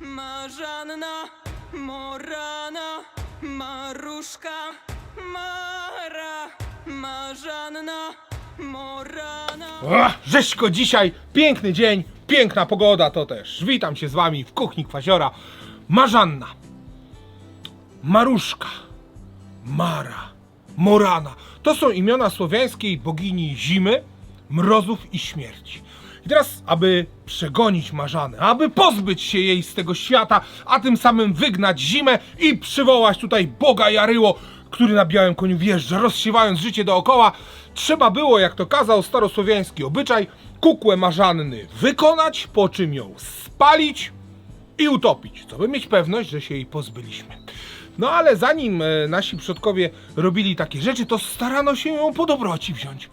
Marzanna, Morana, Maruszka, Mara, Marzanna, Morana. Rzeźko dzisiaj, piękny dzień, piękna pogoda to też. Witam się z wami w kuchni Kwasiora. Marzanna, Maruszka, Mara, Morana. To są imiona słowiańskiej bogini zimy, mrozów i śmierci. I teraz, aby przegonić Marzanę, aby pozbyć się jej z tego świata, a tym samym wygnać zimę i przywołać tutaj Boga Jaryło, który na białym koniu wjeżdża, rozsiewając życie dookoła, trzeba było, jak to kazał starosłowiański obyczaj, kukłę Marzanny wykonać, po czym ją spalić i utopić, co by mieć pewność, że się jej pozbyliśmy. No ale zanim e, nasi przodkowie robili takie rzeczy, to starano się ją po dobroci wziąć.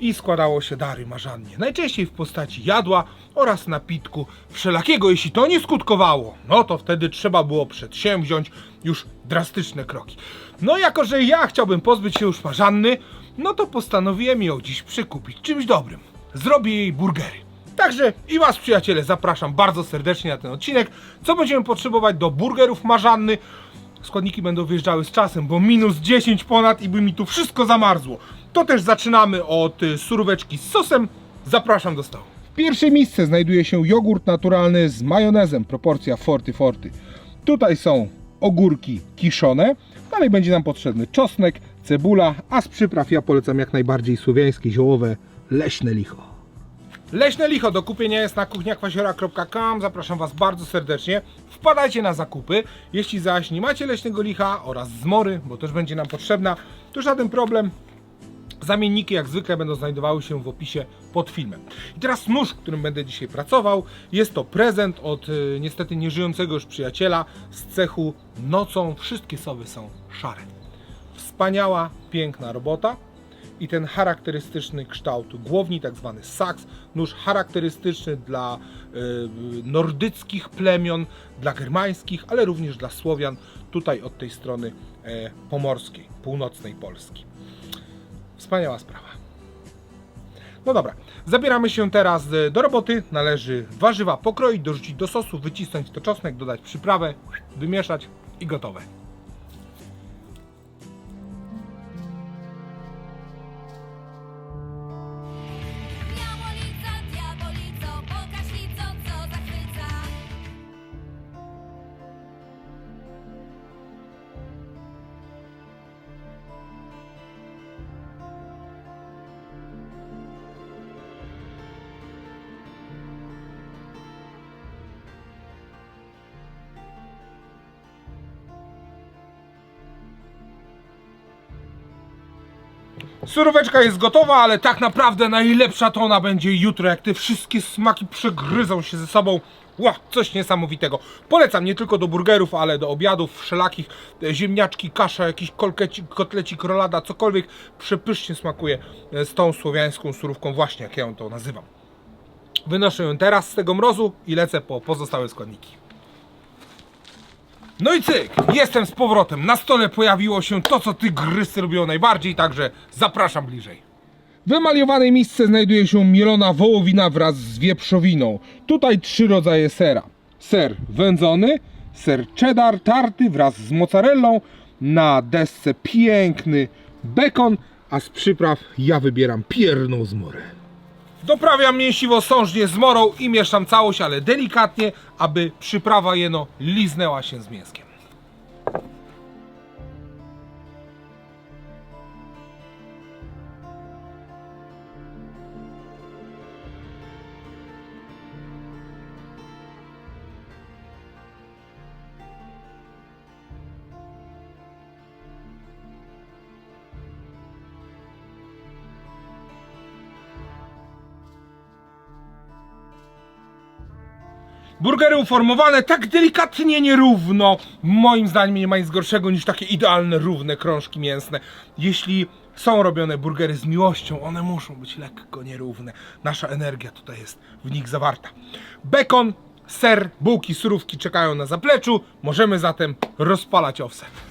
I składało się dary marzannie, najczęściej w postaci jadła oraz napitku wszelakiego. Jeśli to nie skutkowało, no to wtedy trzeba było przedsięwziąć już drastyczne kroki. No jako, że ja chciałbym pozbyć się już marzanny, no to postanowiłem ją dziś przykupić czymś dobrym. Zrobię jej burgery. Także i Was, przyjaciele, zapraszam bardzo serdecznie na ten odcinek. Co będziemy potrzebować do burgerów marzanny? Składniki będą wjeżdżały z czasem, bo minus 10 ponad i by mi tu wszystko zamarzło. To też zaczynamy od y, suróweczki z sosem. Zapraszam do stołu. W pierwszej miejsce znajduje się jogurt naturalny z majonezem, proporcja forty forty. Tutaj są ogórki kiszone. Dalej będzie nam potrzebny czosnek, cebula, a z przypraw ja polecam jak najbardziej słowiańskie, ziołowe, leśne licho. Leśne licho do kupienia jest na kuchniakwasiora.com. Zapraszam Was bardzo serdecznie. Wpadajcie na zakupy. Jeśli zaś nie macie leśnego licha oraz zmory, bo też będzie nam potrzebna, to żaden problem. Zamienniki jak zwykle będą znajdowały się w opisie pod filmem. I teraz nóż, którym będę dzisiaj pracował, jest to prezent od y, niestety nieżyjącego już przyjaciela z cechu Nocą. Wszystkie sowy są szare. Wspaniała, piękna robota i ten charakterystyczny kształt głowni, tak zwany saks, nóż charakterystyczny dla y, nordyckich plemion, dla germańskich, ale również dla Słowian, tutaj od tej strony e, pomorskiej, północnej Polski. Wspaniała sprawa. No dobra, zabieramy się teraz e, do roboty. Należy warzywa pokroić, dorzucić do sosu, wycisnąć to czosnek, dodać przyprawę, wymieszać i gotowe. Suróweczka jest gotowa, ale tak naprawdę najlepsza to ona będzie jutro, jak te wszystkie smaki przegryzą się ze sobą. Ła, coś niesamowitego. Polecam nie tylko do burgerów, ale do obiadów wszelakich. E, Ziemniaczki, kasza, jakiś kolkeci, kotlecik, rolada, cokolwiek przepysznie smakuje e, z tą słowiańską surówką, właśnie jak ja ją to nazywam. Wynoszę ją teraz z tego mrozu i lecę po pozostałe składniki. No i cyk, jestem z powrotem. Na stole pojawiło się to, co tygrysy lubią najbardziej, także zapraszam bliżej. W emaliowanej misce znajduje się mielona wołowina wraz z wieprzowiną. Tutaj trzy rodzaje sera. Ser wędzony, ser cheddar tarty wraz z mozzarellą, na desce piękny bekon, a z przypraw ja wybieram pierną zmorę. Doprawiam mięsiwo sążnie z morą i mieszam całość, ale delikatnie, aby przyprawa jeno liznęła się z mięskiem. Burgery uformowane tak delikatnie nierówno. Moim zdaniem nie ma nic gorszego niż takie idealne, równe krążki mięsne. Jeśli są robione burgery z miłością, one muszą być lekko nierówne. Nasza energia tutaj jest w nich zawarta. Bekon, ser, bułki, surówki czekają na zapleczu. Możemy zatem rozpalać offset.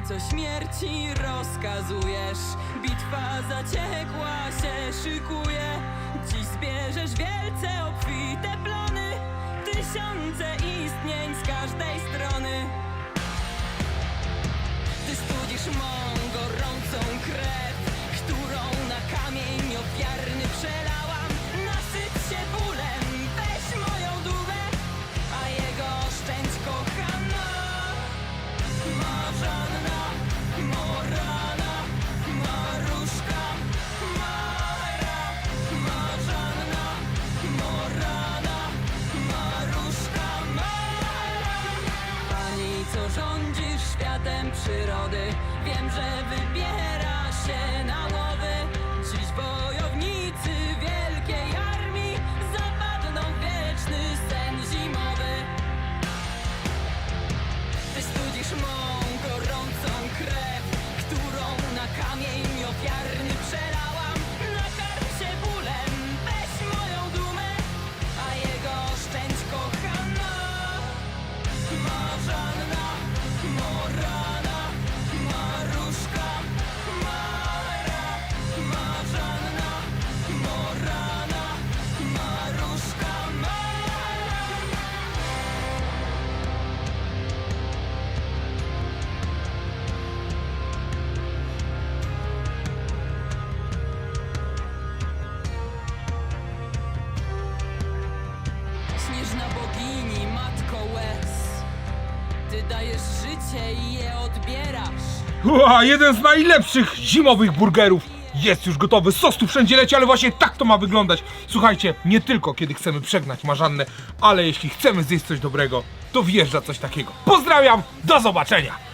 Pani, co śmierci rozkazujesz. Bitwa zaciekła się szykuje. Dziś zbierzesz wielce obfite plony Tysiące istnień z każdej strony. Ty studzisz mą gorącą krew Którą na kamień ofiarny przyrody. Wiem, że wybiera Ty dajesz życie i je odbierasz Ua, jeden z najlepszych zimowych burgerów jest już gotowy. Sos tu wszędzie leci, ale właśnie tak to ma wyglądać. Słuchajcie, nie tylko kiedy chcemy przegnać marzannę, ale jeśli chcemy zjeść coś dobrego, to wjeżdża coś takiego. Pozdrawiam, do zobaczenia!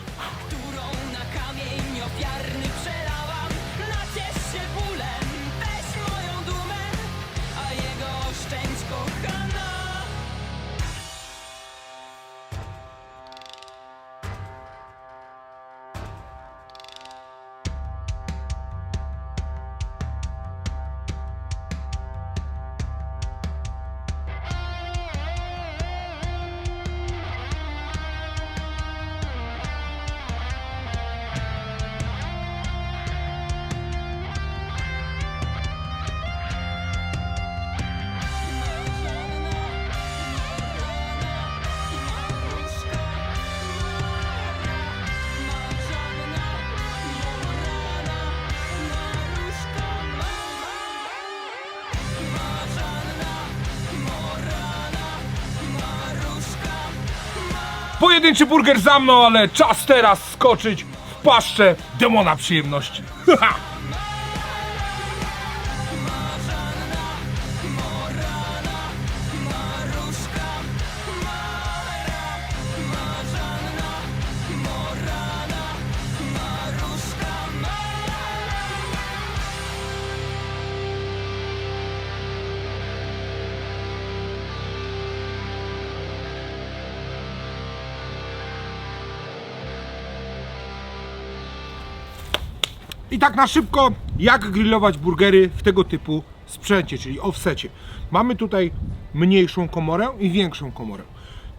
Pojedynczy burger za mną, ale czas teraz skoczyć w paszczę demona przyjemności. I tak na szybko, jak grillować burgery w tego typu sprzęcie, czyli offsecie. Mamy tutaj mniejszą komorę i większą komorę.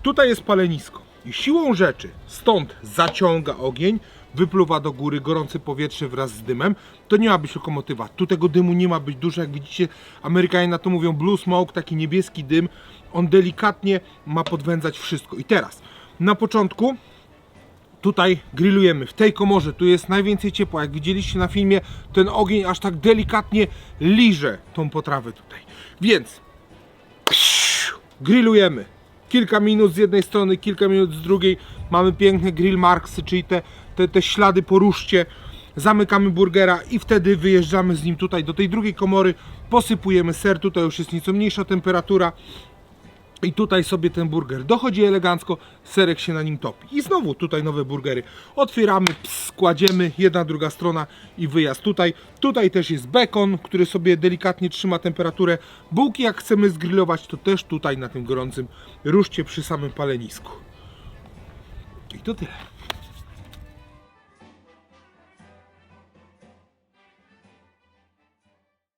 Tutaj jest palenisko i siłą rzeczy stąd zaciąga ogień, wypluwa do góry gorące powietrze wraz z dymem. To nie ma być lokomotywa. Tu tego dymu nie ma być dużo. Jak widzicie, Amerykanie na to mówią blue smoke, taki niebieski dym. On delikatnie ma podwędzać wszystko. I teraz, na początku tutaj grillujemy w tej komorze, tu jest najwięcej ciepła. Jak widzieliście na filmie, ten ogień aż tak delikatnie liże tą potrawę tutaj. Więc grillujemy. Kilka minut z jednej strony, kilka minut z drugiej. Mamy piękne grill marksy, czyli te, te, te ślady po ruszcie. Zamykamy burgera i wtedy wyjeżdżamy z nim tutaj do tej drugiej komory. Posypujemy ser, tutaj już jest nieco mniejsza temperatura. I tutaj sobie ten burger dochodzi elegancko, serek się na nim topi. I znowu tutaj nowe burgery. Otwieramy, ps, kładziemy, jedna, druga strona i wyjazd tutaj. Tutaj też jest bekon, który sobie delikatnie trzyma temperaturę. Bułki jak chcemy zgrillować, to też tutaj na tym gorącym ruszcie przy samym palenisku. I to tyle.